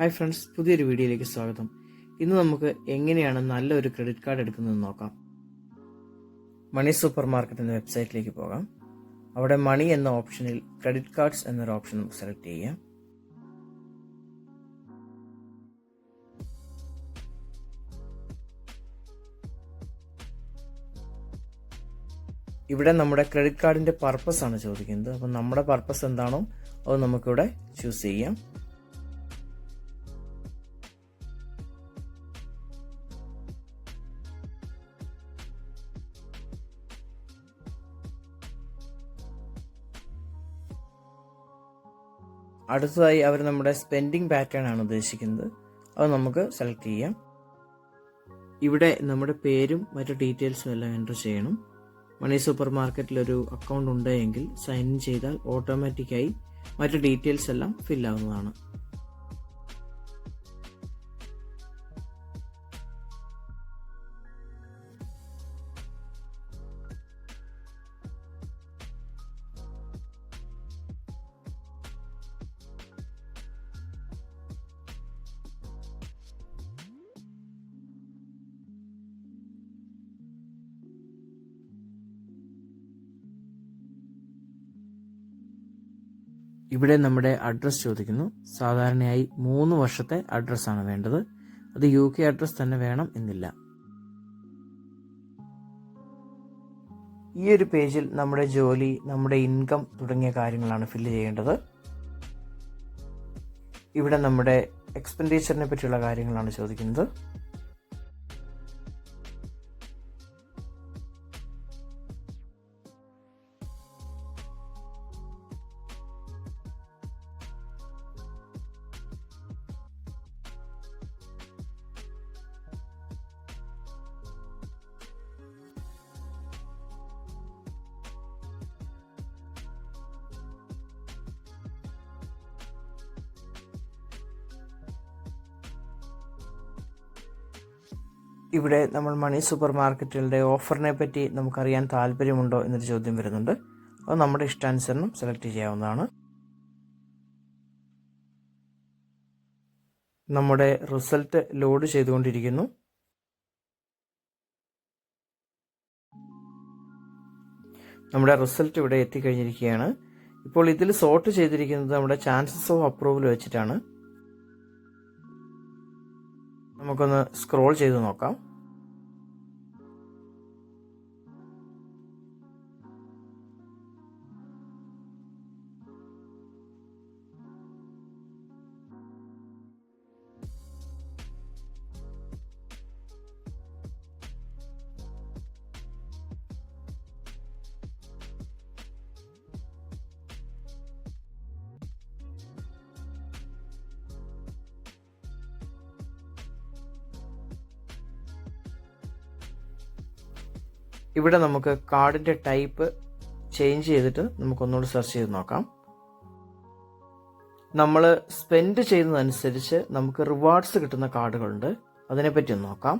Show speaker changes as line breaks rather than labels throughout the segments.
Hi friends പുതിയൊരു വീഡിയോയിലേക്ക് സ്വാഗതം. ഇന്ന് നമുക്ക് എങ്ങനെയാണ് നല്ലൊരു ക്രെഡിറ്റ് കാർഡ് എടുക്കുന്നതെന്ന് നോക്കാം. മണി സൂപ്പർ മാർക്കറ്റ് വെബ്സൈറ്റിലേക്ക് പോകാം. അവിടെ മണി എന്ന ഓപ്ഷനിൽ ക്രെഡിറ്റ് കാർഡ്സ് എന്നൊരു ഓപ്ഷൻ നമുക്ക് സെലക്ട് ചെയ്യാം. ഇവിടെ നമ്മുടെ ക്രെഡിറ്റ് കാർഡിന്റെ പർപ്പസ് ആണ് ചോദിക്കുന്നത്. അപ്പം നമ്മുടെ പർപ്പസ് എന്താണോ അത് നമുക്കിവിടെ ചൂസ് ചെയ്യാം. അടുത്തതായി അവർ നമ്മുടെ സ്പെൻഡിങ് പാറ്റേൺ ആണ് ഉദ്ദേശിക്കുന്നത്. അത് നമുക്ക് സെലക്ട് ചെയ്യാം. ഇവിടെ നമ്മുടെ പേരും മറ്റു ഡീറ്റെയിൽസും എല്ലാം എന്റർ ചെയ്യണം. മണി സൂപ്പർ മാർക്കറ്റിൽ ഒരു അക്കൗണ്ട് ഉണ്ടെങ്കിൽ സൈൻ ഇൻ ചെയ്താൽ ഓട്ടോമാറ്റിക്കായി മറ്റു ഡീറ്റെയിൽസ് എല്ലാം ഫിൽ ആവുന്നതാണ്. ഇവിടെ നമ്മുടെ അഡ്രസ്സ് ചോദിക്കുന്നു. സാധാരണയായി മൂന്ന് വർഷത്തെ അഡ്രസ്സാണ് വേണ്ടത്. അത് യു കെ അഡ്രസ് തന്നെ വേണം എന്നില്ല. ഈ ഒരു പേജിൽ നമ്മുടെ ജോലി നമ്മുടെ ഇൻകം തുടങ്ങിയ കാര്യങ്ങളാണ് ഫില്ല് ചെയ്യേണ്ടത്. ഇവിടെ നമ്മുടെ എക്സ്പെൻഡിച്ചറിനെ പറ്റിയുള്ള കാര്യങ്ങളാണ് ചോദിക്കുന്നത്. ഇവിടെ നമ്മൾ മണി സൂപ്പർ മാർക്കറ്റുകളുടെ ഓഫറിനെ പറ്റി നമുക്കറിയാൻ താല്പര്യമുണ്ടോ എന്നൊരു ചോദ്യം വരുന്നുണ്ട്. അത് നമ്മുടെ ഇഷ്ടാനുസരണം സെലക്ട് ചെയ്യാവുന്നതാണ്. നമ്മുടെ റിസൾട്ട് ലോഡ് ചെയ്തുകൊണ്ടിരിക്കുന്നു. നമ്മുടെ റിസൾട്ട് ഇവിടെ എത്തിക്കഴിഞ്ഞിരിക്കുകയാണ്. ഇപ്പോൾ ഇതിൽ സോർട്ട് ചെയ്തിരിക്കുന്നത് നമ്മുടെ ചാൻസസ് ഓഫ് അപ്രൂവൽ വെച്ചിട്ടാണ്. നമുക്കൊന്ന് സ്ക്രോൾ ചെയ്ത് നോക്കാം. ഇവിടെ നമുക്ക് കാർഡിന്റെ ടൈപ്പ് ചേഞ്ച് ചെയ്തിട്ട് നമുക്കൊന്നുകൂടി സെർച്ച് ചെയ്ത് നോക്കാം. നമ്മൾ സ്പെൻഡ് ചെയ്യുന്നതനുസരിച്ച് നമുക്ക് റിവാർഡ്സ് കിട്ടുന്ന കാർഡുകളുണ്ട്. അതിനെപ്പറ്റി ഒന്ന് നോക്കാം.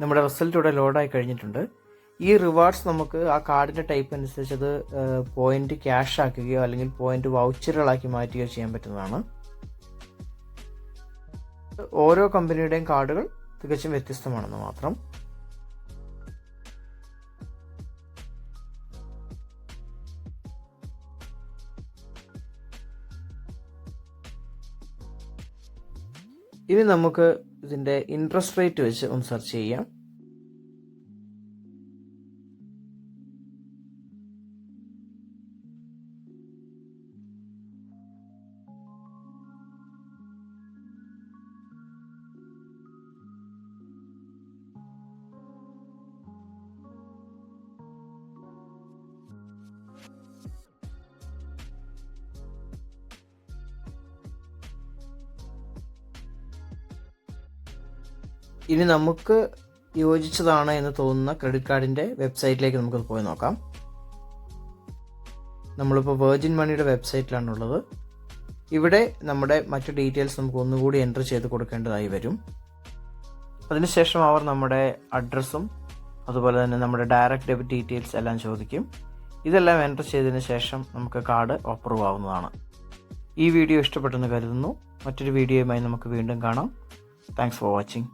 നമ്മുടെ റിസൾട്ട് ഇവിടെ ലോഡായി കഴിഞ്ഞിട്ടുണ്ട്. ഈ റിവാർഡ്സ് നമുക്ക് ആ കാർഡിന്റെ ടൈപ്പ് അനുസരിച്ച് അത് പോയിന്റ് ക്യാഷ് ആക്കുകയോ അല്ലെങ്കിൽ പോയിന്റ് വൗച്ചറുകളാക്കി മാറ്റുകയോ ചെയ്യാൻ പറ്റുന്നതാണ്. ഓരോ കമ്പനിയുടെയും കാർഡുകൾ തികച്ചും വ്യത്യസ്തമാണെന്ന് മാത്രം. ഇനി നമുക്ക് ഇതിന്റെ ഇൻട്രസ്റ്റ് റേറ്റ് വെച്ച് ഒന്ന് സെർച്ച് ചെയ്യാം. ഇനി നമുക്ക് യോജിച്ചതാണ് എന്ന് തോന്നുന്ന ക്രെഡിറ്റ് കാർഡിന്റെ വെബ്സൈറ്റിലേക്ക് നമുക്ക് പോയി നോക്കാം. നമ്മളിപ്പോൾ വേർജിൻ മണിയുടെ വെബ്സൈറ്റിലാണുള്ളത് ഇവിടെ നമ്മുടെ മറ്റ് ഡീറ്റെയിൽസ് നമുക്ക് ഒന്നുകൂടി എന്റർ ചെയ്ത് കൊടുക്കേണ്ടതായി വരും. അതിനുശേഷം അവർ നമ്മുടെ അഡ്രസ്സും അതുപോലെ തന്നെ നമ്മുടെ ഡയറക്റ്റ് ഡെബിറ്റ് ഡീറ്റെയിൽസ് എല്ലാം ചോദിക്കും. ഇതെല്ലാം എന്റർ ചെയ്തതിന് ശേഷം നമുക്ക് കാർഡ് അപ്രൂവ് ആവുന്നതാണ്. ഈ വീഡിയോ ഇഷ്ടപ്പെട്ടെന്ന് കരുതുന്നു. മറ്റൊരു വീഡിയോയുമായി നമുക്ക് വീണ്ടും കാണാം. Thanks for watching